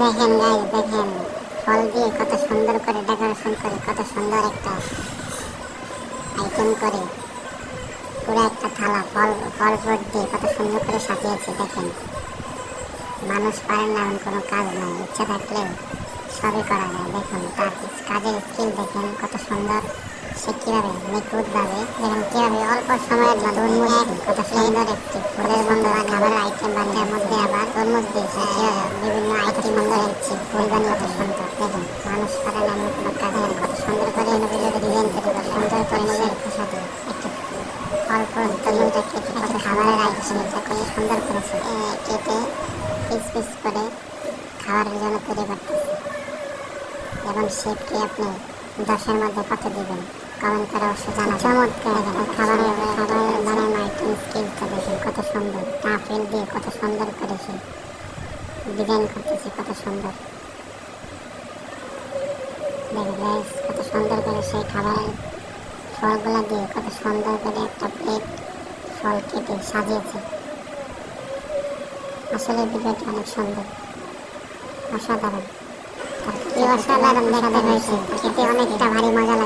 দেখেন গাইজ দেখেন। ফল দিয়ে কত সুন্দর করে ডেকোরেশন করে কত সুন্দর একটা আইটেম করে। পুরো একটা থালা ফল ফল ফ্রুট দিয়ে কত সুন্দর করে সাজিয়েছে দেখেন। মানুষ পারে না এমন কোনো কাজ নাই ইচ্ছা থাকলে সবই করা যায়। দেখুন তার কাজের স্কিল দেখেন কত সুন্দর। সে কীভাবে নিখুঁতভাবে দেখেন কীভাবে অল্প সময়ের তরমুজ কত সুন্দর একটি ফুলের বন্ধ খাবার আইটেম বানিয়ে মধ্যে আবার তরমুজ দিয়ে বিভিন্ন আইটেম সুন্দর হচ্ছে ফুল বানিয়ে কত সুন্দর দেখুন মানুষ পারে এমন কোনো কাজ কত সুন্দর করে ডিজাইন করে কত সুন্দর তরমুজের খোসা দিয়ে একটি তরমুজটা কেটে কত খাবারের আইটেম এটা কত সুন্দর করেছে কেটে পিস পিস করে খাবারের জন্য তৈরি করতেছে এবং শেপকে আপনি দশের মধ্যে কত দিবেন কমেন্ট করে অবশ্যই জানাবেন চমৎকার খাবারের খাবারের বানানো আইটেম স্কিলটা দেখেন কত সুন্দর টাফেল দিয়ে কত সুন্দর করেছে ডিজাইন করতেছে কত সুন্দর কত সুন্দর করে সেই খাবারের ফলগুলো দিয়ে কত সুন্দর করে একটা প্লেট ফল কেটে সাজিয়েছে। আসলে ভিডিওটা অনেক সুন্দর। অসাধারণ। কি অসাধারণ দেখাতে হয়েছে। খেতে অনেকটা ভারী মজা লাগে